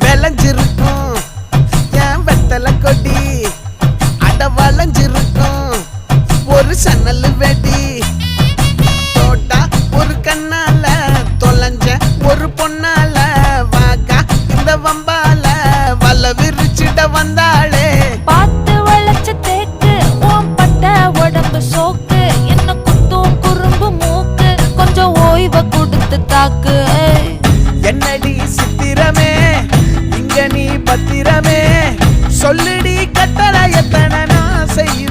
விளைஞ்சிருக்கும் என் வெத்தலை கொடி. அட வளைஞ்சிருக்கும். ஒரு சன்னல் வெடி. சாக்கு என்னடி சித்திரமே? இங்க நீ பத்திரமே? சொல்லுடி கட்டளை எத்தனை நான் செய்யும்